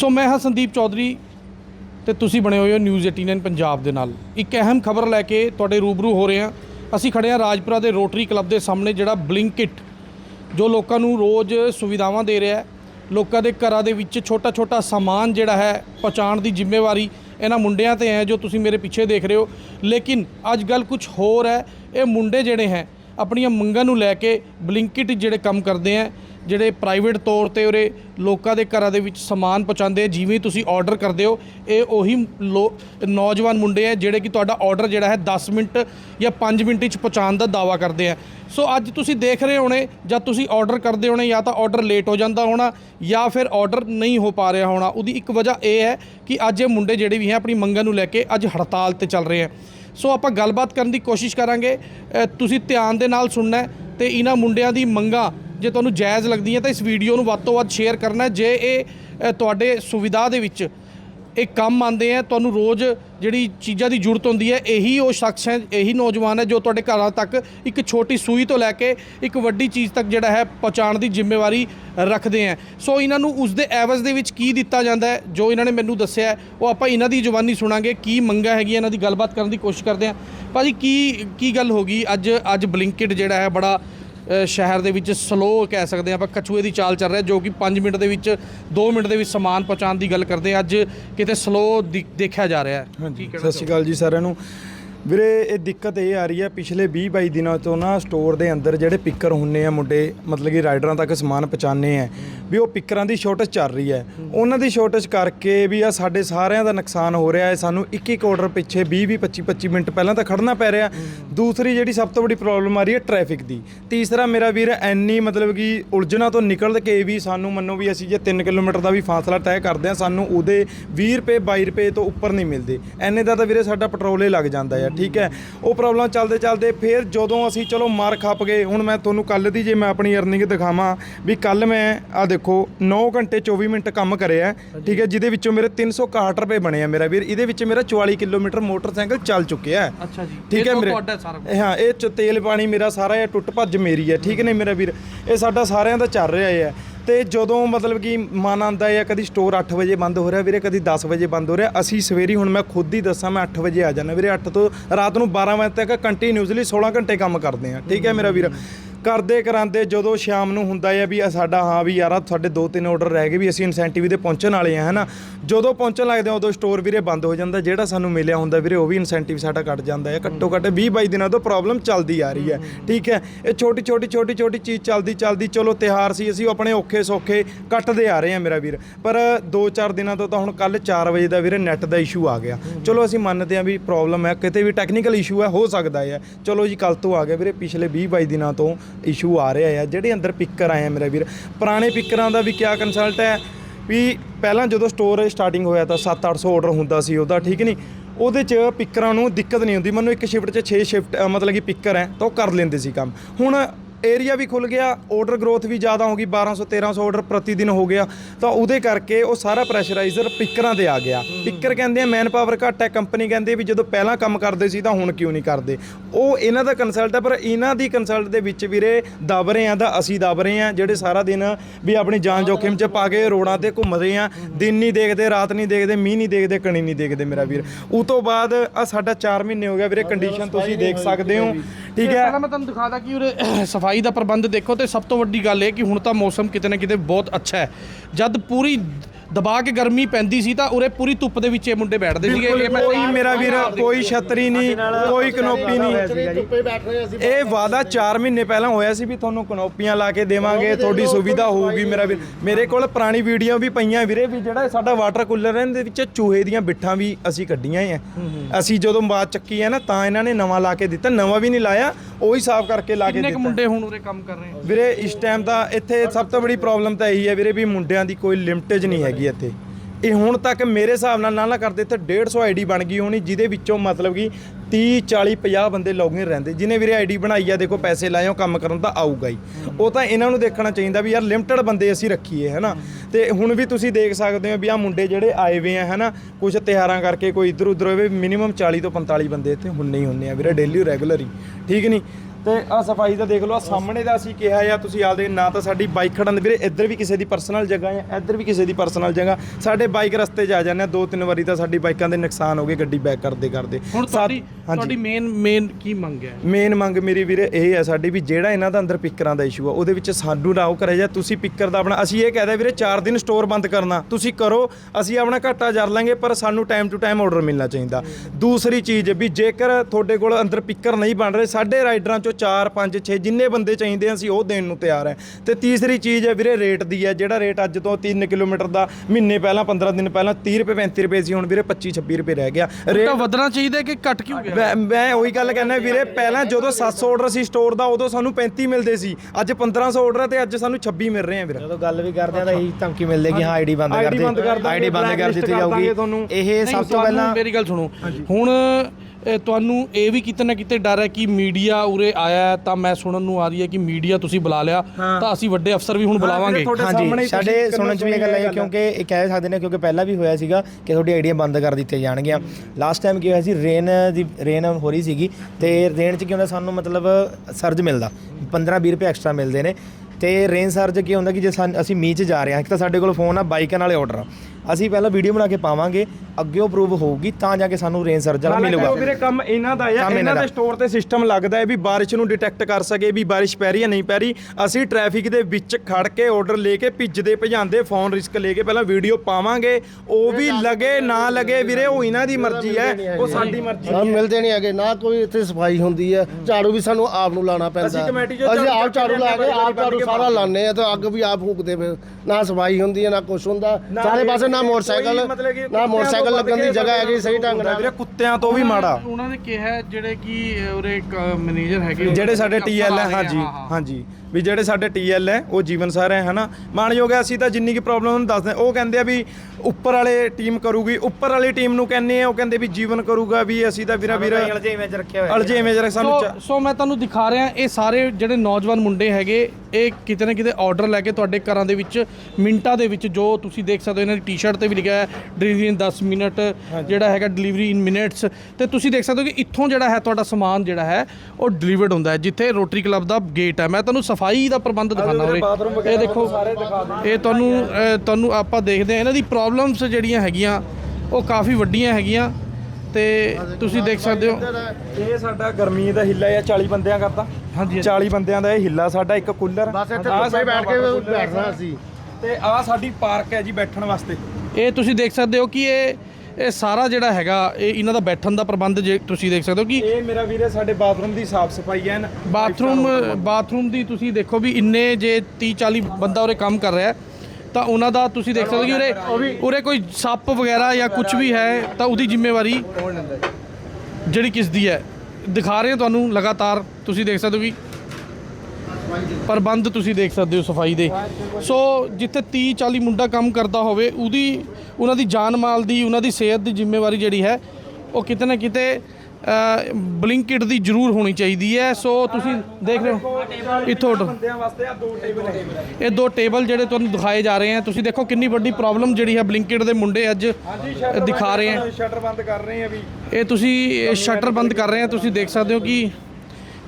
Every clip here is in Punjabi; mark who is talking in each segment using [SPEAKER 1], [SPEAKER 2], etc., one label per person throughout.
[SPEAKER 1] ਸੋ ਮੈਂ ਹਾਂ ਸੰਦੀਪ ਚੌਧਰੀ ਤੇ ਤੁਸੀਂ ਬਣੇ ਹੋਏ ਹੋ ਨਿਊਜ਼ 18 ਪੰਜਾਬ ਦੇ ਨਾਲ। ਇੱਕ ਅਹਿਮ ਖਬਰ ਲੈ ਕੇ ਤੁਹਾਡੇ ਰੂਬਰੂ ਹੋ ਰਹੇ ਹਾਂ। ਅਸੀਂ ਖੜੇ ਹਾਂ ਰਾਜਪੁਰਾ ਦੇ ਰੋਟਰੀ ਕਲੱਬ ਦੇ ਸਾਹਮਣੇ ਜਿਹੜਾ ਬਲਿੰਕਿਟ ਜੋ ਲੋਕਾਂ ਨੂੰ ਰੋਜ਼ ਸੁਵਿਧਾਵਾਂ ਦੇ ਰਿਹਾ ਹੈ। ਲੋਕਾਂ ਦੇ ਘਰਾਂ ਦੇ ਵਿੱਚ ਛੋਟਾ ਛੋਟਾ ਸਮਾਨ ਜਿਹੜਾ ਹੈ, ਪਹੁੰਚਾਉਣ ਦੀ ਜ਼ਿੰਮੇਵਾਰੀ ਇਹਨਾਂ ਮੁੰਡਿਆਂ ਤੇ ਹੈ ਜੋ ਤੁਸੀਂ ਮੇਰੇ ਪਿੱਛੇ ਦੇਖ ਰਹੇ ਹੋ। ਲੇਕਿਨ ਅੱਜ ਗੱਲ ਕੁਝ ਹੋਰ ਹੈ। ਇਹ ਮੁੰਡੇ ਜਿਹੜੇ ਹੈ, ਆਪਣੀਆਂ ਮੰਗਾਂ ਨੂੰ ਲੈ ਕੇ ਬਲਿੰਕਿਟ ਜਿਹੜੇ ਕੰਮ ਕਰਦੇ ਆ ਜਿਹੜੇ ਪ੍ਰਾਈਵੇਟ ਤੌਰ ਤੇ ਉਰੇ ਲੋਕਾਂ ਦੇ ਘਰਾਂ ਦੇ ਵਿੱਚ ਸਮਾਨ ਪਹੁੰਚਾਉਂਦੇ ਆ, ਜਿਵੇਂ ਤੁਸੀਂ ਆਰਡਰ ਕਰਦੇ ਹੋ, ਇਹ ਉਹੀ ਲੋ- ਨੌਜਵਾਨ ਮੁੰਡੇ ਆ ਜਿਹੜੇ ਕਿ ਤੁਹਾਡਾ ਆਰਡਰ ਜਿਹੜਾ ਹੈ 10 ਮਿੰਟ ਜਾਂ 5 ਮਿੰਟ ਵਿੱਚ ਪਹੁੰਚਾਉਣ ਦਾ ਦਾਵਾ ਕਰਦੇ ਆ। ਸੋ ਅੱਜ ਤੁਸੀਂ ਦੇਖ ਰਹੇ ਹੋਣੇ ਜਦ ਤੁਸੀਂ ਆਰਡਰ ਕਰਦੇ ਹੋਣੇ, ਜਾਂ ਤਾਂ ਆਰਡਰ ਲੇਟ ਹੋ ਜਾਂਦਾ ਹੋਣਾ, ਜਾਂ ਫਿਰ ਆਰਡਰ ਨਹੀਂ ਹੋ ਪਾ ਰਿਹਾ ਹੋਣਾ। ਉਹਦੀ ਇੱਕ ਵਜ੍ਹਾ ਇਹ ਹੈ ਕਿ ਅੱਜ ਇਹ ਮੁੰਡੇ ਜਿਹੜੇ ਵੀ ਹੈ ਆਪਣੀ ਮੰਗਾਂ ਨੂੰ ਲੈ ਕੇ ਅੱਜ ਹੜਤਾਲ ਤੇ ਚੱਲ ਰਹੇ ਆ। ਸੋ ਆਪਾਂ ਗੱਲਬਾਤ ਕਰਨ ਦੀ ਕੋਸ਼ਿਸ਼ ਕਰਾਂਗੇ। ਤੁਸੀਂ ਧਿਆਨ ਦੇ ਨਾਲ ਸੁਣਨਾ ਹੈ ਤੇ ਇਹਨਾਂ ਮੁੰਡਿਆਂ ਦੀ ਮੰਗਾਂ ਜੇ ਤੁਹਾਨੂੰ ਜਾਇਜ਼ ਲੱਗਦੀ ਹੈ ਤਾਂ ਇਸ ਵੀਡੀਓ ਨੂੰ ਵੱਧ ਤੋਂ ਵੱਧ ਸ਼ੇਅਰ ਕਰਨਾ ਜੇ ਇਹ ਤੁਹਾਡੇ ਸੁਵਿਧਾ ਦੇ ਵਿੱਚ ਇਹ ਕੰਮ ਆਉਂਦੇ ਆ ਤੁਹਾਨੂੰ ਰੋਜ਼ ਜਿਹੜੀ ਚੀਜ਼ਾਂ ਦੀ ਜ਼ਰੂਰਤ ਹੁੰਦੀ ਹੈ, ਇਹੀ ਉਹ ਸ਼ਖਸ ਹੈ, ਇਹੀ ਨੌਜਵਾਨ ਹੈ ਜੋ ਤੁਹਾਡੇ ਘਰਾਂ ਤੱਕ ਇੱਕ ਛੋਟੀ ਸੂਈ ਤੋਂ ਲੈ ਕੇ ਇੱਕ ਵੱਡੀ ਚੀਜ਼ ਤੱਕ ਜਿਹੜਾ ਹੈ ਪਹੁੰਚਾਉਣ ਦੀ ਜ਼ਿੰਮੇਵਾਰੀ ਰੱਖਦੇ ਆ ਸੋ ਇਹਨਾਂ ਨੂੰ ਉਸ ਦੇ ਐਵਜ਼ ਦੇ ਵਿੱਚ ਕੀ ਦਿੱਤਾ ਜਾਂਦਾ ਹੈ, ਜੋ ਇਹਨਾਂ ਨੇ ਮੈਨੂੰ ਦੱਸਿਆ ਉਹ ਆਪਾਂ ਇਹਨਾਂ ਦੀ ਜ਼ੁਬਾਨੀ ਸੁਣਾਂਗੇ, ਕੀ ਮੰਗਾਂ ਹੈਗੀਆਂ, ਇਹਨਾਂ ਦੀ ਗੱਲਬਾਤ ਕਰਨ ਦੀ ਕੋਸ਼ਿਸ਼ ਕਰਦੇ ਆ ਭਾਜੀ, ਕੀ ਕੀ ਗੱਲ ਹੋ ਗਈ? ਅੱਜ ਅੱਜ ਬਲਿੰਕਿਟ ਜਿਹੜਾ ਹੈ ਬੜਾ ਸ਼ਹਿਰ ਦੇ ਵਿੱਚ ਸਲੋ ਕਹਿ ਸਕਦੇ ਆਪਾਂ ਕਛੂਏ ਦੀ ਚਾਲ ਚੱਲ ਰਿਹਾ ਜੋ ਕਿ 5 ਮਿੰਟ ਦੇ ਵਿੱਚ 2 ਮਿੰਟ ਦੇ ਵਿੱਚ ਸਮਾਨ ਪਹੁੰਚਾਉਣ ਦੀ ਗੱਲ ਕਰਦੇ ਅੱਜ ਕਿਤੇ ਸਲੋ ਦੇਖਿਆ ਜਾ ਰਿਹਾ ਹੈ।
[SPEAKER 2] ਸਤਿ ਸ਼੍ਰੀ ਅਕਾਲ ਜੀ ਸਾਰਿਆਂ ਨੂੰ। ਵੀਰੇ, ਇਹ ਦਿੱਕਤ ਇਹ ਆ ਰਹੀ ਹੈ, ਪਿਛਲੇ 20 22 ਦਿਨਾਂ ਤੋਂ ਨਾ ਸਟੋਰ ਦੇ ਅੰਦਰ ਜਿਹੜੇ ਪਿੱਕਰ ਹੁੰਨੇ ਆ ਮੁੰਡੇ, ਮਤਲਬ ਕਿ ਰਾਈਡਰਾਂ ਤੱਕ ਸਮਾਨ ਪਹੁੰਚਾਉਂਦੇ ਆ, ਵੀ ਉਹ ਪਿੱਕਰਾਂ ਦੀ ਸ਼ਾਰਟੇਜ ਚੱਲ ਰਹੀ ਹੈ। ਉਹਨਾਂ ਦੀ ਸ਼ਾਰਟੇਜ ਕਰਕੇ ਵੀ ਆ ਸਾਡੇ ਸਾਰਿਆਂ ਦਾ ਨੁਕਸਾਨ ਹੋ ਰਿਹਾ ਹੈ, ਸਾਨੂੰ ਇੱਕ ਇੱਕ ਆਰਡਰ ਪਿੱਛੇ 20 20 25 25 ਮਿੰਟ ਪਹਿਲਾਂ ਤਾਂ ਖੜਨਾ ਪੈ ਰਿਹਾ। ਦੂਸਰੀ ਜਿਹੜੀ ਸਭ ਤੋਂ ਵੱਡੀ ਪ੍ਰੋਬਲਮ ਆ ਰਹੀ ਹੈ ਟ੍ਰੈਫਿਕ ਦੀ। ਤੀਸਰਾ ਮੇਰਾ ਵੀਰ, ਐਨੀ ਮਤਲਬ ਕਿ ਉਲਝਣਾ ਤੋਂ ਨਿਕਲ ਕੇ ਵੀ ਸਾਨੂੰ ਮੰਨੋ ਵੀ ਅਸੀਂ ਜੇ 3 ਕਿਲੋਮੀਟਰ ਦਾ ਵੀ ਫਾਸਲਾ ਤੈਅ ਕਰਦੇ ਆ ਸਾਨੂੰ ਉਹਦੇ 20 ਰੁਪਏ 22 ਰੁਪਏ ਤੋਂ ਉੱਪਰ ਨਹੀਂ ਮਿਲਦੇ। ਐਨੇ ਦਾ ਤਾਂ ਵੀਰੇ ਸਾਡਾ ਪੈਟਰੋਲ ਹੀ ਲੱਗ ਜਾਂਦਾ ਹੈ ਠੀਕ ਹੈ। ਉਹ ਪ੍ਰੋਬਲਮ ਚੱਲਦੇ ਚੱਲਦੇ ਫਿਰ ਜਦੋਂ ਅਸੀਂ ਚਲੋ ਮਾਰ ਖੱਪ ਗਏ ਹੁਣ ਮੈਂ ਤੁਹਾਨੂੰ ਕੱਲ ਦੀ ਜੇ ਮੈਂ ਆਪਣੀ ਅਰਨਿੰਗ ਦਿਖਾਵਾਂ ਵੀ ਕੱਲ ਮੈਂ ਆ ਦੇਖੋ 9 ਘੰਟੇ 24 ਮਿੰਟ ਕੰਮ ਕਰਿਆ ਠੀਕ ਹੈ ਜਿਹਦੇ ਵਿੱਚੋਂ ਮੇਰੇ 361 ਰੁਪਏ ਬਣੇ ਆ ਮੇਰਾ ਵੀਰ। ਇਹਦੇ ਵਿੱਚ ਮੇਰਾ 44 ਕਿਲੋਮੀਟਰ ਮੋਟਰਸਾਈਕਲ ਚੱਲ ਚੁੱਕਿਆ ਹੈ।
[SPEAKER 1] ਅੱਛਾ ਜੀ।
[SPEAKER 2] ਠੀਕ ਹੈ ਮੇਰੇ ਹਾਂ ਇਹ ਚ ਤੇਲ ਪਾਣੀ ਮੇਰਾ ਸਾਰਾ ਇਹ ਟੁੱਟ ਭੱਜ ਮੇਰੀ ਹੈ ਠੀਕ ਨੇ ਮੇਰਾ ਵੀਰ? ਇਹ ਸਾਡਾ ਸਾਰਿਆਂ ਦਾ ਚੱਲ ਰਿਹਾ ਹੈ। ਤੇ ਜਦੋਂ ਮਤਲਬ ਕਿ ਮਨ ਆਂਦਾ ਹੈ ਕਦੀ ਸਟੋਰ 8 ਵਜੇ ਬੰਦ ਹੋ ਰਿਹਾ, ਵੀਰੇ ਕਦੀ 10 ਵਜੇ ਬੰਦ ਹੋ ਰਿਹਾ, ਅਸੀਂ ਸਵੇਰੀ ਹੁਣ ਮੈਂ ਖੁਦ ਹੀ ਦੱਸਾਂ, ਮੈਂ 8 ਵਜੇ ਆ ਜਾਣਾ ਵੀਰੇ 8 ਤੋਂ ਰਾਤ ਨੂੰ 12 ਵਜੇ ਤੱਕ ਕੰਟੀਨਿਊਸਲੀ 16 ਘੰਟੇ ਕੰਮ ਕਰਦੇ ਆ ਠੀਕ ਹੈ ਮੇਰਾ ਵੀਰ? ਕਰਦੇ ਕਰਾਂਦੇ ਜਦੋਂ ਸ਼ਾਮ ਨੂੰ ਹੁੰਦਾ ਹੈ ਵੀ ਸਾਡਾ, ਹਾਂ ਵੀ ਯਾਰਾ ਸਾਡੇ ਦੋ ਤਿੰਨ ਆਰਡਰ ਰਹਿ ਗਏ ਵੀ ਅਸੀਂ ਇਨਸੈਂਟਿਵ ਦੇ ਪਹੁੰਚਣ ਵਾਲੇ ਆ, ਹਨਾ? ਜਦੋਂ ਪਹੁੰਚਣ ਲੱਗਦੇ ਆ, ਉਦੋਂ ਸਟੋਰ ਵੀਰੇ ਬੰਦ ਹੋ ਜਾਂਦਾ, ਜਿਹੜਾ ਸਾਨੂੰ ਮਿਲਿਆ ਹੁੰਦਾ ਵੀਰੇ, ਉਹ ਵੀ ਇਨਸੈਂਟਿਵ ਸਾਡਾ ਕੱਟ ਜਾਂਦਾ ਹੈ। ਘੱਟੋ ਘੱਟ 20 22 ਦਿਨਾਂ ਤੋਂ ਪ੍ਰੋਬਲਮ ਚੱਲਦੀ ਆ ਰਹੀ ਹੈ, ਠੀਕ ਹੈ? ਇਹ ਛੋਟੀ ਛੋਟੀ ਛੋਟੀ ਛੋਟੀ ਚੀਜ਼ ਚੱਲਦੀ ਚੱਲਦੀ, ਚਲੋ ਤਿਹਾਰ ਸੀ, ਅਸੀਂ ਆਪਣੇ ਔਖੇ ਸੌਖੇ ਕੱਟਦੇ ਆ ਰਹੇ ਆ ਮੇਰਾ ਵੀਰ। ਪਰ 2-4 ਦਿਨਾਂ ਤੋਂ ਤਾਂ ਹੁਣ ਕੱਲ 4 ਵਜੇ ਦਾ ਵੀਰੇ ਨੈਟ ਦਾ ਇਸ਼ੂ ਆ ਗਿਆ। ਚਲੋ ਅਸੀਂ ਮੰਨਦੇ ਆ ਵੀ ਪ੍ਰੋਬਲਮ ਹੈ, ਕਿਤੇ ਵੀ ਟੈਕਨੀਕਲ ਇਸ਼ੂ ਹੈ, ਹੋ ਸਕਦਾ ਹੈ। ਚਲੋ ਜੀ ਕੱਲ ਤੋਂ ਆ ਗਿਆ ਵੀਰੇ, ਪਿਛਲੇ 20 22 ਦਿਨਾਂ ਤੋਂ ਇਸ਼ੂ ਆ ਰਿਹਾ ਆ, ਜਿਹੜੇ ਅੰਦਰ ਪਿੱਕਰ ਆਏ ਆ ਮੇਰਾ ਵੀਰ। ਪੁਰਾਣੇ ਪਿੱਕਰਾਂ ਦਾ ਵੀ ਕਿਆ ਕੰਸਲਟ ਹੈ ਵੀ ਪਹਿਲਾਂ ਜਦੋਂ ਸਟੋਰ ਸਟਾਰਟਿੰਗ ਹੋਇਆ ਤਾਂ 7-800 ਆਰਡਰ ਹੁੰਦਾ ਸੀ ਉਹਦਾ, ਠੀਕ ਨਹੀਂ ਉਹਦੇ 'ਚ ਪਿੱਕਰਾਂ ਨੂੰ ਦਿੱਕਤ ਨਹੀਂ ਹੁੰਦੀ। ਮੈਨੂੰ ਇੱਕ ਸ਼ਿਫਟ 'ਚ 6 ਸ਼ਿਫਟ ਮਤਲਬ ਕਿ ਪਿੱਕਰ ਹੈ ਤਾਂ ਉਹ ਕਰ ਲੈਂਦੇ ਸੀ ਕੰਮ। ਹੁਣ ਏਰੀਆ ਵੀ ਖੁੱਲ ਗਿਆ ਆਰਡਰ ਗਰੋਥ ਵੀ ਜ਼ਿਆਦਾ ਹੋ ਗਈ 1200 1300 ਆਰਡਰ ਪ੍ਰਤੀ ਦਿਨ ਹੋ ਗਿਆ। ਤਾਂ ਉਹਦੇ ਕਰਕੇ ਉਹ ਸਾਰਾ ਪ੍ਰੈਸ਼ਰਾਈਜ਼ਰ ਪਿੱਕਰਾਂ ਤੇ ਆ ਗਿਆ। ਪਿੱਕਰ ਕਹਿੰਦੇ ਆ ਮੈਨ ਪਾਵਰ ਘੱਟ ਹੈ ਕੰਪਨੀ ਕਹਿੰਦੀ ਵੀ ਜਦੋਂ ਪਹਿਲਾਂ ਕੰਮ ਕਰਦੇ ਸੀ ਤਾਂ ਹੁਣ ਕਿਉਂ ਨਹੀਂ ਕਰਦੇ। ਉਹ ਇਹਨਾਂ ਦਾ ਕੰਸਲਟ ਹੈ ਪਰ ਇਹਨਾਂ ਦੀ ਕੰਸਲਟ ਦੇ ਵਿੱਚ ਵੀਰੇ ਦਬ ਰਹੇ ਆ ਤਾਂ ਅਸੀਂ ਦਬ ਰਹੇ ਆ ਜਿਹੜੇ ਸਾਰਾ ਦਿਨ ਵੀ ਆਪਣੀ ਜਾਨ ਜੋਖਿਮ 'ਚ ਪਾ ਕੇ ਰੋਡਾਂ ਤੇ ਘੁੰਮਦੇ ਆ ਦਿਨ ਨਹੀਂ ਦੇਖਦੇ ਰਾਤ ਨਹੀਂ ਦੇਖਦੇ ਮੀਂਹ ਨਹੀਂ ਦੇਖਦੇ ਕਣੀ ਨਹੀਂ ਦੇਖਦੇ ਮੇਰਾ ਵੀਰ। ਉਹ ਤੋਂ ਬਾਅਦ ਆ ਸਾਡਾ 4 ਮਹੀਨੇ ਹੋ ਗਿਆ ਵੀਰੇ ਕੰਡੀਸ਼ਨ ਤੁਸੀਂ ਦੇਖ ਸਕਦੇ ਹੋ। ਠੀਕ ਹੈ।
[SPEAKER 1] ਪਹਿਲਾਂ ਮੈਂ ਤੁਹਾਨੂੰ ਦਿਖਾਦਾ ਕਿ ਉਰੇ ਸਫ਼ਾਈ ਦਾ ਪ੍ਰਬੰਧ ਦੇਖੋ ਤੇ ਸਭ ਤੋਂ ਵੱਡੀ ਗੱਲ ਇਹ ਕਿ ਹੁਣ ਤਾਂ ਮੌਸਮ ਕਿਤੇ ਨਾ ਕਿਤੇ ਬਹੁਤ ਅੱਛਾ ਹੈ। ਜਦ ਪੂਰੀ ਦਬਾ ਕੇ ਗਰਮੀ ਪੈਂਦੀ ਸੀ ਤਾਂ ਉਰੇ ਪੂਰੀ ਧੁੱਪ ਦੇ ਵਿੱਚ ਇਹ ਮੁੰਡੇ ਬੈਠਦੇ ਸੀਗੇ। ਇਹ ਮੈਂ
[SPEAKER 2] ਕੋਈ ਮੇਰਾ ਵੀਰ ਕੋਈ ਛਤਰੀ ਨਹੀਂ ਕੋਈ ਕਨੋਪੀ ਨਹੀਂ। ਇਹ ਵਾਦਾ 4 ਮਹੀਨੇ ਪਹਿਲਾਂ ਹੋਇਆ ਸੀ ਵੀ ਤੁਹਾਨੂੰ ਕਨੋਪੀਆਂ ਲਾ ਕੇ ਦੇਵਾਂਗੇ ਤੁਹਾਡੀ ਸੁਵਿਧਾ ਹੋਊਗੀ ਮੇਰਾ ਵੀਰ। ਮੇਰੇ ਕੋਲ ਪੁਰਾਣੀ ਵੀਡੀਓ ਵੀ ਪਈਆਂ ਵੀਰੇ ਵੀ ਜਿਹੜਾ ਸਾਡਾ ਵਾਟਰ ਕੂਲਰ ਹੈ ਇਹਦੇ ਵਿੱਚ ਚੂਹੇ ਦੀਆਂ ਬਿੱਠਾਂ ਵੀ ਅਸੀਂ ਕੱਢੀਆਂ ਆ। ਅਸੀਂ ਜਦੋਂ ਬਾਤ ਚੱਕੀ ਹੈ ਨਾ ਤਾਂ ਇਹਨਾਂ ਨੇ ਨਵਾਂ ਲਾ ਕੇ ਦਿੱਤਾ। ਨਵਾਂ ਵੀ ਨਹੀਂ ਲਾਇਆ ਉਹੀ ਸਾਫ਼ ਕਰਕੇ ਲਾ ਕੇ
[SPEAKER 1] ਕਿੰਨੇ
[SPEAKER 2] ਦਿੱਤਾ।
[SPEAKER 1] ਮੁੰਡੇ ਹੁਣ ਉਰੇ ਕੰਮ ਕਰ ਰਹੇ
[SPEAKER 2] ਵੀਰੇ ਇਸ ਟਾਈਮ ਤਾਂ ਇੱਥੇ ਸਭ ਤੋਂ ਬੜੀ ਪ੍ਰੋਬਲਮ ਤਾਂ ਇਹੀ ਹੈ ਵੀਰੇ ਵੀ ਮੁੰਡਿਆਂ ਦੀ ਕੋਈ ਲਿਮਟੇਜ ਨਹੀਂ ਹੈਗੀ। ਇੱਥੇ। ਇਹ ਹੁਣ ਤੱਕ ਮੇਰੇ ਹਿਸਾਬ ਨਾਲ ਨਾ ਨਾ ਕਰਦੇ ਇੱਥੇ 150 ਆਈਡੀ ਬਣ ਗਈ ਹੋਣੀ, ਜਿਹਦੇ ਵਿੱਚੋਂ ਮਤਲਬ ਕਿ 30 40 50 ਬੰਦੇ ਲੌਗਇਨ ਰਹਿੰਦੇ। ਜਿਹਨੇ ਵੀਰੇ ਆਈਡੀ ਬਣਾਈ ਆ, ਦੇਖੋ ਪੈਸੇ ਲਾਇਓ ਕੰਮ ਕਰਨ ਤਾਂ ਆਊਗਾ ਹੀ। ਉਹ ਤਾਂ ਇਹਨਾਂ ਨੂੰ ਦੇਖਣਾ ਚਾਹੀਦਾ ਵੀ ਯਾਰ ਲਿਮਟਿਡ ਬੰਦੇ ਅਸੀਂ ਰੱਖੀਏ, ਹੈਨਾ? ਤੇ ਹੁਣ ਵੀ ਤੁਸੀਂ ਦੇਖ ਸਕਦੇ ਹੋ ਵੀ ਆ ਮੁੰਡੇ ਜਿਹੜੇ ਆਏ ਵੇ ਆ, ਹੈਨਾ? ਕੁਝ ਤਿਹਾਰਾਂ ਕਰਕੇ ਕੋਈ ਇੱਧਰ ਉੱਧਰ ਹੋਵੇ ਮਿਨੀਮਮ 40 ਤੋਂ 45 ਬੰਦੇ ਇੱਥੇ ਹੁੰਨੇ ਹੀ ਹੁੰਨੇ ਆ ਵੀਰੇ ਡੇਲੀ ਰੈਗੂਲਰ ਹੀ। ਠੀਕ ਨਹੀਂ ਤੇ ਆ ਸਫ਼ਾਈ ਦਾ ਦੇਖ ਲਓ ਆ ਸਾਹਮਣੇ ਦਾ ਅਸੀਂ ਕਿਹਾ ਆ ਤੁਸੀਂ ਆਪਦੇ ਨਾ ਤਾਂ ਸਾਡੀ ਬਾਈਕ ਖੜਨ ਦੇ ਵੀਰੇ ਇੱਧਰ ਵੀ ਕਿਸੇ ਦੀ ਪਰਸਨਲ ਜਗ੍ਹਾ ਹੈ ਇੱਧਰ ਵੀ ਕਿਸੇ ਦੀ ਪਰਸਨਲ ਜਗ੍ਹਾ। ਸਾਡੇ ਬਾਈਕ ਰਸਤੇ 'ਚ ਆ ਜਾਂਦੇ ਆ ਦੋ ਤਿੰਨ ਵਾਰੀ ਤਾਂ ਸਾਡੀ ਬਾਈਕਾਂ ਦੇ ਨੁਕਸਾਨ ਹੋ ਗਏ ਗੱਡੀ ਬੈਕ ਕਰਦੇ ਕਰਦੇ।
[SPEAKER 1] ਹੁਣ ਤੁਹਾਡੀ ਤੁਹਾਡੀ ਮੇਨ ਮੇਨ ਕੀ ਮੰਗ ਹੈ?
[SPEAKER 2] ਮੇਨ ਮੰਗ ਮੇਰੀ ਵੀਰੇ ਇਹ ਹੈ ਸਾਡੀ ਵੀ ਜਿਹੜਾ ਇਹਨਾਂ ਦਾ ਅੰਦਰ ਪਿੱਕਰਾਂ ਦਾ ਇਸ਼ੂ ਆ ਉਹਦੇ ਵਿੱਚ ਸਾਨੂੰ ਨਾ ਉਹ ਕਰਿਆ ਜਾ ਤੁਸੀਂ ਪਿੱਕਰ ਦਾ ਆਪਣਾ ਅਸੀਂ ਇਹ ਕਹਦੇ ਵੀਰੇ 4 ਦਿਨ ਸਟੋਰ ਬੰਦ ਕਰਨਾ ਤੁਸੀਂ ਕਰੋ ਅਸੀਂ ਆਪਣਾ ਘਾਟਾ ਜਰ ਲਾਂਗੇ ਪਰ ਸਾਨੂੰ ਟਾਈਮ ਟੂ ਟਾਈਮ ਆਰਡਰ ਮਿਲਣਾ ਚਾਹੀਦਾ। ਦੂਸਰੀ ਚੀਜ਼ ਵੀ ਜੇਕਰ ਤੁਹਾਡੇ ਕੋਲ ਅੰਦਰ ਪਿੱਕਰ ਨਹੀਂ ਬਣ ਰਹੇ ਸਾਡੇ ਰਾਈਡਰਾਂ ਚੋਂ 4 5 6 ਜਿੰਨੇ ਬੰਦੇ ਚਾਹੀਦੇ ਅਸੀਂ ਉਹ ਦੇਣ ਨੂੰ ਤਿਆਰ ਹੈ ਤੇ ਤੀਸਰੀ ਚੀਜ਼ ਹੈ ਵੀਰੇ ਰੇਟ ਦੀ ਹੈ। ਜਿਹੜਾ ਰੇਟ ਅੱਜ ਤੋਂ 3 ਕਿਲੋਮੀਟਰ ਦਾ ਮਹੀਨੇ ਪਹਿਲਾਂ 15 ਦਿਨ ਪਹਿਲਾਂ 30 ਰੁਪਏ 35 ਰੁਪਏ ਸੀ ਹੁਣ ਵੀਰੇ 25 26 ਰੁਪਏ ਰਹਿ ਗਿਆ। ਰੇਟ
[SPEAKER 1] ਤਾਂ ਵਧਣਾ ਚਾਹੀਦਾ ਕਿ ਘਟ ਕਿਉਂ ਗਿਆ?
[SPEAKER 2] ਮੈਂ ਉਹੀ ਗੱਲ ਕਹਿੰਦਾ ਵੀਰੇ ਪਹਿਲਾਂ ਜਦੋਂ 700 ਆਰਡਰ ਸੀ ਸਟੋਰ ਦਾ ਉਦੋਂ ਸਾਨੂੰ 35 ਮਿਲਦੇ ਸੀ। ਅੱਜ 1500 ਆਰਡਰ ਹੈ ਤੇ ਅੱਜ ਸਾਨੂੰ 26 ਮਿਲ ਰਹੇ ਆ ਵੀਰੇ।
[SPEAKER 3] ਜਦੋਂ ਗੱਲ ਵੀ ਕਰਦੇ ਆ ਤਾਂ ਇਹੀ ਧਮਕੀ ਮਿਲਦੀ ਕਿ ਹਾਂ ਆਈਡੀ ਬੰਦ ਕਰ ਦੇ। ਆਈਡੀ ਬੰਦ ਕਰ ਦਿੱਤੀ ਜਾਊਗੀ।
[SPEAKER 2] ਤੁਹਾਨੂੰ।
[SPEAKER 3] ਇਹ ਸਭ ਤੋਂ ਪਹਿਲਾਂ
[SPEAKER 1] ਮੇਰੀ ਗੱਲ ਸੁਣੋ। ਹੁਣ ਤੁਹਾਨੂੰ ਇਹ ਵੀ ਕਿਤੇ ਨਾ ਕਿਤੇ ਡਰ ਹੈ ਕਿ ਮੀਡੀਆ ਉਰੇ ਆਇਆ ਹੈ ਤਾਂ ਮੈਂ ਸੁਣਨ ਨੂੰ ਆ ਰਹੀ ਹੈ ਕਿ ਮੀਡੀਆ ਤੁਸੀਂ ਬੁਲਾ ਲਿਆ ਤਾਂ ਅਸੀਂ ਵੱਡੇ ਅਫਸਰ ਵੀ ਹੁਣ ਬੁਲਾਵਾਂਗੇ।
[SPEAKER 3] ਹਾਂਜੀ ਸਾਡੇ ਸੁਣਨ ਚ ਵੀ ਇਹ ਗੱਲ ਆਈ ਹੈ ਕਿਉਂਕਿ ਇਹ ਕਹਿ ਸਕਦੇ ਨੇ ਕਿਉਂਕਿ ਪਹਿਲਾਂ ਵੀ ਹੋਇਆ ਸੀਗਾ ਕਿ ਤੁਹਾਡੀ ਆਈਡੀਆਂ ਬੰਦ ਕਰ ਦਿੱਤੀਆਂ ਜਾਣਗੀਆਂ। ਲਾਸਟ ਟਾਈਮ ਕੀ ਹੋਇਆ ਸੀ ਰੇਨ ਦੀ ਰੇਨ ਹੋ ਰਹੀ ਸੀਗੀ ਤੇ ਰੇਨ ਚ ਕੀ ਹੁੰਦਾ ਸਾਨੂੰ ਮਤਲਬ ਸਰਜ ਮਿਲਦਾ। 15 20 ਰੁਪਏ ਐਕਸਟਰਾ ਮਿਲਦੇ ਨੇ। ਤੇ ਰੇਨ ਸਰਜ ਕੀ ਹੁੰਦਾ ਕਿ ਜੇ ਸਾਨ- ਅਸੀਂ ਮੀਂਹ ਚ ਜਾ ਰਹੇ ਹਾਂ ਇੱਕ ਤਾਂ ਸਾਡੇ ਕੋਲ ਫੋਨ ਆ ਬਾਈਕਾਂ ਵਾਲੇ ਆਰਡਰ ਆ। ਅਸੀਂ ਪਹਿਲਾਂ ਵੀਡੀਓ ਬਣਾ ਕੇ ਪਾਵਾਂਗੇ ਅੱਗੇ ਅਪਰੂਵ ਹੋਊਗੀ ਤਾਂ ਜਾ ਕੇ ਸਾਨੂੰ ਰੇਨ ਸਰਜ ਵਾਲਾ
[SPEAKER 2] ਹਾਲਾਂਕਿ
[SPEAKER 3] ਮਿਲੂਗਾ।
[SPEAKER 2] ਉਹ ਵੀਰੇ ਕੰਮ ਇਹਨਾਂ ਦਾ
[SPEAKER 3] ਕੰਮ
[SPEAKER 2] ਇਹਨਾਂ ਦੇ। ਸਟੋਰ ਤੇ ਸਿਸਟਮ ਲੱਗਦਾ ਹੈ ਵੀ ਬਾਰਿਸ਼ ਨੂੰ ਡਿਟੈਕਟ ਕਰ ਸਕੇ ਵੀ ਬਾਰਿਸ਼ ਪੈ ਰਹੀ ਹੈ ਨਹੀਂ ਪੈ ਰਹੀ। ਅਸੀਂ ਟ੍ਰੈਫਿਕ ਦੇ ਵਿੱਚ ਖੜ ਕੇ ਆਰਡਰ ਲੈ ਕੇ ਭਿੱਜਦੇ ਭਜਾਉਂਦੇ ਫੋਨ ਰਿਸਕ ਲੈ ਕੇ ਪਹਿਲਾਂ ਵੀਡੀਓ ਪਾਵਾਂਗੇ। ਉਹ ਵੀ ਲਗੇ ਨਾ ਲਗੇ ਵੀਰੇ ਉਹ ਇਹਨਾਂ ਦੀ ਮਰਜ਼ੀ ਹੈ ਉਹ ਸਾਡੀ ਮਰਜ਼ੀ ਹੈ।
[SPEAKER 4] ਮਿਲਦੇ ਨਹੀਂ ਹੈਗੇ ਨਾ ਕੋਈ ਇੱਥੇ ਸਫ਼ਾਈ ਹੁੰਦੀ ਹੈ। ਝਾੜੂ ਵੀ ਸਾਨੂੰ ਆਪ ਨੂੰ ਲਾਣਾ ਪੈਂਦਾ।
[SPEAKER 2] ਅਸੀਂ
[SPEAKER 4] ਹੈ।
[SPEAKER 2] ਕਮੇਟੀ ਚੋਂ
[SPEAKER 4] ਅਸੀਂ ਆਪ ਝਾੜੂ ਲਾ ਕੇ ਆਪ ਝਾੜੂ ਸਾਰਾ ਲਾਣੇ ਆ ਤੇ ਅੱਗ ਵੀ ਆਪ ਫੂਕਦੇ ਪਏ ਨਾ ਸਫ਼ਾਈ ਹੁੰਦੀ ਹੈ ਨਾ ਕੁਛ ਹੁੰਦਾ। ਚਾਰੇ ਪਾਸੇ ਨਾ
[SPEAKER 2] ਕੋਈ
[SPEAKER 4] ਮੋਟਰਸਾਈਕਲ
[SPEAKER 2] ਮਤਲਬ ਕਿ
[SPEAKER 4] ਨਾ ਮੋਟਰਸਾਈਕਲ ਲੱਗਣ ਦੀ ਜਗ੍ਹਾ ਹੈਗੀ ਸਹੀ ਢੰਗ ਨਾਲ।
[SPEAKER 2] ਵੀਰੇ ਕੁੱਤਿਆਂ ਤੋਂ ਵੀ ਮਾੜਾ।
[SPEAKER 1] ਉਹਨਾਂ ਨੇ ਕਿਹਾ ਜਿਹੜੇ ਕਿ ਉਰੇ ਮੈਨੇਜਰ ਹੈਗੇ
[SPEAKER 2] ਜਿਹੜੇ ਸਾਡੇ ਟੀਐਲ ਹੈ ਹਾਂਜੀ। ਹਾਂਜੀ। ਵੀ ਜਿਹੜੇ ਸਾਡੇ ਟੀਐਲ ਹੈ ਉਹ ਜੀਵਨ ਸਾਰ ਹੈ ਹਨਾ? ਮਾਨਯੋਗ ਹੈ ਅਸੀਂ ਤਾਂ ਜਿੰਨੀ ਕੀ ਪ੍ਰੋਬਲਮ ਉਹਨੂੰ ਦੱਸਦੇ ਉਹ ਕਹਿੰਦੇ ਆ ਵੀ ਉੱਪਰ ਵਾਲੇ ਟੀਮ ਕਰੂਗੀ। ਉੱਪਰ ਵਾਲੀ ਟੀਮ ਨੂੰ ਕਹਿੰਦੇ ਆ ਉਹ ਕਹਿੰਦੇ ਵੀ ਜੀਵਨ ਕਰੂਗਾ ਵੀ ਅਸੀਂ ਤਾਂ ਵੀਰਾ ਵੀਰਾ
[SPEAKER 3] ਅਲਜੇ ਇਮੇਜ ਰੱਖਿਆ ਹੋਇਆ
[SPEAKER 2] ਅਲਜੇ ਇਮੇਜ ਰੱਖ ਸਾਨੂੰ
[SPEAKER 1] ਸੋ
[SPEAKER 2] ਚਾ-
[SPEAKER 1] ਸੋ ਮੈਂ ਤੁਹਾਨੂੰ ਦਿਖਾ ਰਿਹਾ ਇਹ ਸਾਰੇ ਜਿਹੜੇ ਨੌਜਵਾਨ ਮੁੰਡੇ ਹੈਗੇ ਇਹ ਕਿਤੇ ਨਾ ਕਿਤੇ ਆਰਡਰ ਲੈ ਕੇ ਤੁਹਾਡੇ ਘਰਾਂ ਦੇ ਵਿੱਚ ਮਿੰਟਾਂ ਦੇ ਵਿੱਚ ਜੋ ਤੁਸੀਂ ਦੇਖ ਸਕਦੇ ਹੋ ਇਹਨਾਂ ਦੀ ਟੀ-ਸ਼ਰਟ ਤੇ ਵੀ ਲਿਖਿਆ ਹੈ ਡਿਲੀਵਰੀ ਇਨ 10 ਮਿੰਟ ਜਿਹੜਾ ਹੈਗਾ ਡਿਲੀਵਰੀ ਇਨ ਮਿੰਟਸ ਤੇ ਤੁਸੀਂ ਦੇਖ ਸਕਦੇ ਹੋ ਕਿ ਇੱਥੋਂ ਜਿਹੜਾ ਹੈ ਤੁਹਾਡਾ ਸਮਾਨ ਜਿਹੜਾ ਹੈ ਉਹ ਡਿਲੀਵਰਡ ਹੁੰਦਾ ਹੈ ਜਿੱਥੇ ਰੋਟਰੀ ਕਲੱਬ ਦਾ ਗੇਟ ਹੈ। ਮੈਂ ਤੁਹਾਨੂੰ ਸਫ਼ਾਈ ਦਾ ਪ੍ਰਬੰਧ ਦਿਖਾਣਾ
[SPEAKER 2] ਉਰੇ।
[SPEAKER 1] ਇਹ ਦੇਖੋ। ਇਹ ਤੁਹਾਨੂੰ ਤੁਹਾਨੂੰ ਆਪਾਂ ਦੇਖਦੇ ਹਾਂ। ਇਹਨਾਂ ਦੀ ਪ੍ਰੋਬਲਮਸ ਜਿਹੜੀਆਂ ਹੈਗੀਆਂ ਉਹ ਕਾਫੀ ਵੱਡੀਆਂ ਹੈਗੀਆਂ। ਤੇ ਤੁਸੀਂ ਦੇਖ ਸਕਦੇ ਹੋ।
[SPEAKER 2] ਇਹ ਸਾਡਾ ਗਰਮੀ ਦਾ ਹਿੱਲਾ ਹੈ 40 ਬੰਦਿਆਂ ਕਰਦਾ।
[SPEAKER 1] ਹਾਂਜੀ
[SPEAKER 2] 40 ਬੰਦਿਆਂ ਦਾ ਇਹ ਹਿੱਲਾ ਸਾਡਾ ਇੱਕ ਕੂਲਰ।
[SPEAKER 4] ਬਸ ਇੱਥੇ ਬੈਠ ਕੇ ਬੈਠਣਾ ਸੀ
[SPEAKER 2] ਤੇ ਆਹ ਸਾਡੀ ਪਾਰਕ ਹੈ ਜੀ ਬੈਠਣ ਵਾਸਤੇ।
[SPEAKER 1] ਇਹ ਤੁਸੀਂ ਦੇਖ ਸਕਦੇ ਹੋ ਕਿ ਇਹ ਇਹ ਸਾਰਾ ਜਿਹੜਾ ਹੈਗਾ ਇਹ ਇਹਨਾਂ ਦਾ ਬੈਠਣ ਦਾ ਪ੍ਰਬੰਧ ਜੇ ਤੁਸੀਂ ਦੇਖ ਸਕਦੇ ਹੋ ਕਿ
[SPEAKER 2] ਇਹ ਮੇਰਾ ਵੀਰੇ ਸਾਡੇ ਬਾਥਰੂਮ ਦੀ ਸਾਫ਼ ਸਫ਼ਾਈ ਹੈ
[SPEAKER 1] ਬਾਥਰੂਮ ਬਾਥਰੂਮ ਦੀ ਤੁਸੀਂ ਦੇਖੋ ਵੀ ਇੰਨੇ ਜੇ 30 40 ਬੰਦਾ ਉਰੇ ਕੰਮ ਕਰ ਰਿਹਾ ਤਾਂ ਉਹਨਾਂ ਦਾ ਤੁਸੀਂ ਦੇਖ ਸਕਦੇ ਹੋ ਕਿ ਉਰੇ ਉਰੇ ਕੋਈ ਸੱਪ ਵਗੈਰਾ ਜਾਂ ਕੁਝ ਵੀ ਹੈ ਤਾਂ ਉਹਦੀ ਜ਼ਿੰਮੇਵਾਰੀ ਜਿਹੜੀ ਕਿਸ ਦੀ ਹੈ ਦਿਖਾ ਰਹੇ ਹਾਂ ਤੁਹਾਨੂੰ ਲਗਾਤਾਰ ਤੁਸੀਂ ਦੇਖ ਸਕਦੇ ਹੋ ਕਿ ਪ੍ਰਬੰਧ ਤੁਸੀਂ ਦੇਖ ਸਕਦੇ ਹੋ ਸਫ਼ਾਈ ਦੇ। ਸੋ ਜਿੱਥੇ 30 40 ਮੁੰਡਾ ਕੰਮ ਕਰਦਾ ਹੋਵੇ ਉਹਦੀ ਉਹਨਾਂ ਦੀ ਜਾਨ ਮਾਲ ਦੀ ਉਹਨਾਂ ਦੀ ਸਿਹਤ ਦੀ ਜ਼ਿੰਮੇਵਾਰੀ ਜਿਹੜੀ ਹੈ ਉਹ ਕਿਤੇ ਨਾ ਕਿਤੇ ਬਲਿੰਕਿਟ ਦੀ ਜ਼ਰੂਰ ਹੋਣੀ ਚਾਹੀਦੀ ਹੈ। ਸੋ ਤੁਸੀਂ ਦੇਖ ਰਹੇ ਹੋ ਇੱਥੋਂ।
[SPEAKER 2] ਬੰਦਿਆਂ ਵਾਸਤੇ ਆ ਦੋ ਟੇਬਲ
[SPEAKER 1] ਇਹ ਦੋ ਟੇਬਲ ਜਿਹੜੇ ਤੁਹਾਨੂੰ ਦਿਖਾਏ ਜਾ ਰਹੇ ਆ ਤੁਸੀਂ ਦੇਖੋ ਕਿੰਨੀ ਵੱਡੀ ਪ੍ਰੋਬਲਮ ਜਿਹੜੀ ਹੈ ਬਲਿੰਕਿਟ ਦੇ ਮੁੰਡੇ ਅੱਜ ਦਿਖਾ ਰਹੇ ਆ
[SPEAKER 2] ਸ਼ਟਰ ਬੰਦ ਕਰ ਰਹੇ ਆ ਵੀ।
[SPEAKER 1] ਇਹ ਤੁਸੀਂ ਸ਼ਟਰ ਬੰਦ ਕਰ ਰਹੇ ਆ ਤੁਸੀਂ ਦੇਖ ਸਕਦੇ ਹੋ ਕਿ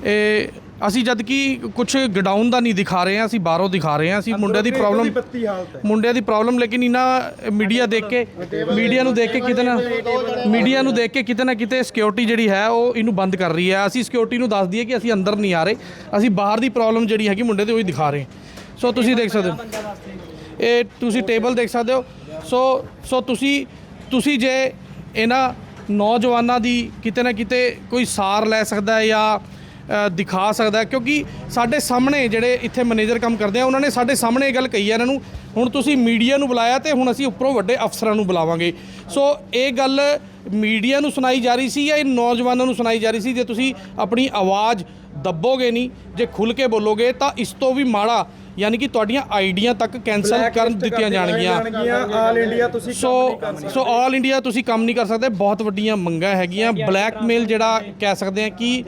[SPEAKER 1] ਇਹ ਅਸੀਂ ਜਦ ਕਿ ਕੁਝ ਗਡਾਊਨ ਦਾ ਨਹੀਂ ਦਿਖਾ ਰਹੇ ਆ ਅਸੀਂ ਬਾਹਰੋਂ ਦਿਖਾ ਰਹੇ ਆ ਅਸੀਂ ਮੁੰਡਿਆਂ ਦੀ
[SPEAKER 2] ਦੀ
[SPEAKER 1] ਪ੍ਰੋਬਲਮ
[SPEAKER 2] ਹੈ।
[SPEAKER 1] ਮੁੰਡਿਆਂ ਦੀ ਪ੍ਰੋਬਲਮ ਲੇਕਿਨ ਇਹਨਾਂ ਮੀਡੀਆ ਦੇਖ ਕੇ ਮੀਡੀਆ ਨੂੰ ਦੇਖ ਕੇ ਕਿਤੇ ਨਾ ਮੀਡੀਆ ਨੂੰ ਦੇਖ ਕੇ ਕਿਤੇ ਨਾ ਕਿਤੇ ਸਿਕਿਉਰਿਟੀ ਜਿਹੜੀ ਹੈ ਉਹ ਇਹਨੂੰ ਬੰਦ ਕਰ ਰਹੀ ਹੈ। ਅਸੀਂ ਸਿਕਿਉਰਿਟੀ ਨੂੰ ਦੱਸ ਦਈਏ ਕਿ ਅਸੀਂ ਅੰਦਰ ਨਹੀਂ ਆ ਰਹੇ। ਅਸੀਂ ਬਾਹਰ ਦੀ ਪ੍ਰੋਬਲਮ ਜਿਹੜੀ ਹੈਗੀ ਮੁੰਡੇ ਤੇ ਉਹੀ ਦਿਖਾ ਰਹੇ ਹਾਂ। ਸੋ ਤੁਸੀਂ ਦੇਖ ਸਕਦੇ ਹੋ। ਇਹ ਤੁਸੀਂ ਟੇਬਲ ਦੇਖ ਸਕਦੇ ਹੋ। ਸੋ ਸੋ ਤੁਸੀਂ ਤੁਸੀਂ ਜੇ ਇਹਨਾਂ ਨੌਜਵਾਨਾਂ ਦੀ ਕਿਤੇ ਨਾ ਕਿਤੇ ਕੋਈ ਸਾਰ ਲੈ ਸਕਦਾ ਹੈ ਜਾਂ ਦਿਖਾ ਸਕਦਾ ਕਿਉਂਕਿ ਸਾਡੇ ਸਾਹਮਣੇ ਜਿਹੜੇ ਇੱਥੇ ਮੈਨੇਜਰ ਕੰਮ ਕਰਦੇ ਆ, ਉਹਨਾਂ ਨੇ ਸਾਡੇ ਸਾਹਮਣੇ ਇਹ ਗੱਲ ਕਹੀ ਹੈ ਇਹਨਾਂ ਨੂੰ, ਹੁਣ ਤੁਸੀਂ ਮੀਡੀਆ ਨੂੰ ਬੁਲਾਇਆ ਤੇ ਹੁਣ ਅਸੀਂ ਉੱਪਰੋਂ ਵੱਡੇ ਅਫਸਰਾਂ ਨੂੰ ਬੁਲਾਵਾਂਗੇ। ਸੋ ਇਹ ਗੱਲ ਮੀਡੀਆ ਨੂੰ ਸੁਣਾਈ ਜਾ ਰਹੀ ਸੀ ਜਾਂ ਇਹ ਨੌਜਵਾਨਾਂ ਨੂੰ ਸੁਣਾਈ ਜਾ ਰਹੀ ਸੀ? ਜੇ ਤੁਸੀਂ ਆਪਣੀ ਆਵਾਜ਼ ਦੱਬੋਗੇ ਨਹੀਂ, ਜੇ ਖੁੱਲ ਕੇ ਬੋਲੋਗੇ, ਤਾਂ ਇਸ ਤੋਂ ਵੀ ਮਾੜਾ ਯਾਨੀ ਕਿ ਤੁਹਾਡੀਆਂ ਆਈਡੀਆਂ ਤੱਕ ਕੈਨਸਲ ਕਰਨ ਦਿੱਤੀਆਂ ਜਾਣਗੀਆਂ।
[SPEAKER 2] ਆਲ ਇੰਡੀਆ ਤੁਸੀਂ
[SPEAKER 1] ਸੋ ਸੋ ਆਲ ਇੰਡੀਆ ਤੁਸੀਂ ਕੰਮ ਨਹੀਂ ਕਰ ਸਕਦੇ ਬਹੁਤ ਵੱਡੀਆਂ ਮੰਗਾਂ ਹੈਗੀਆਂ। ਬਲੈਕਮੇਲ ਜਿਹੜਾ ਕਹਿ ਸਕਦੇ ਆ ਕਿ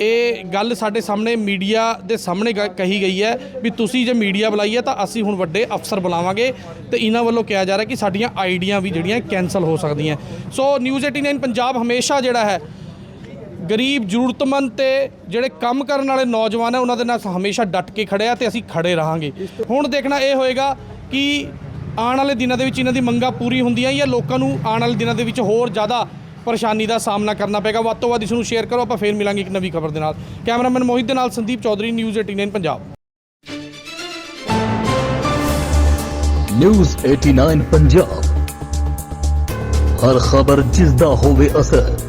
[SPEAKER 1] ਇਹ ਗੱਲ ਸਾਡੇ ਸਾਹਮਣੇ ਮੀਡੀਆ ਦੇ ਸਾਹਮਣੇ ਗ- ਕਹੀ ਗਈ ਹੈ ਵੀ ਤੁਸੀਂ ਜੇ ਮੀਡੀਆ ਬੁਲਾਈ ਹੈ ਤਾਂ ਅਸੀਂ ਹੁਣ ਵੱਡੇ ਅਫਸਰ ਬੁਲਾਵਾਂਗੇ ਤੇ ਇਹਨਾਂ ਵੱਲੋਂ ਕਿਹਾ ਜਾ ਰਿਹਾ ਕਿ ਸਾਡੀਆਂ ਆਈਡੀਆਂ ਵੀ ਜਿਹੜੀਆਂ ਕੈਨਸਲ ਹੋ ਸਕਦੀਆਂ। ਸੋ ਨਿਊਜ਼ 89 ਪੰਜਾਬ ਹਮੇਸ਼ਾ ਜਿਹੜਾ ਹੈ ਗਰੀਬ, ਜ਼ਰੂਰਤਮੰਦ ਤੇ ਜਿਹੜੇ ਕੰਮ ਕਰਨ ਵਾਲੇ ਨੌਜਵਾਨ ਹੈ ਉਹਨਾਂ ਦੇ ਨਾਲ ਹਮੇਸ਼ਾ ਡਟ ਕੇ ਖੜੇ ਆ ਤੇ ਅਸੀਂ ਖੜੇ ਰਹਾਂਗੇ। ਹੁਣ ਦੇਖਣਾ ਇਹ ਹੋਏਗਾ ਕਿ ਆਉਣ ਵਾਲੇ ਦਿਨਾਂ ਦੇ ਵਿੱਚ ਇਹਨਾਂ ਦੀ ਮੰਗਾਂ ਪੂਰੀ ਹੁੰਦੀਆਂ ਜਾਂ ਲੋਕਾਂ ਨੂੰ ਆਉਣ ਵਾਲੇ ਦਿਨਾਂ ਦੇ ਵਿੱਚ ਹੋਰ ਜ਼ਿਆਦਾ ਪਰੇਸ਼ਾਨੀ ਦਾ ਸਾਹਮਣਾ ਕਰਨਾ ਪਏਗਾ। ਵੱਧ ਤੋਂ ਵੱਧ ਇਸ ਨੂੰ ਸ਼ੇਅਰ ਕਰੋ, ਆਪਾਂ ਫੇਰ ਮਿਲਾਂਗੇ ਇੱਕ ਨਵੀਂ ਖਬਰ ਦੇ ਨਾਲ। ਕੈਮਰਾਮੈਨ ਮੋਹਿਤ ਦੇ ਨਾਲ ਸੰਦੀਪ ਚੌਧਰੀ ਨਿਊਜ਼ 89 ਪੰਜਾਬ।
[SPEAKER 5] ਨਿਊਜ਼ 89 ਪੰਜਾਬ। ਹਰ ਖਬਰ ਜਿਸ ਦਾ ਹੋਵੇ ਅਸਰ।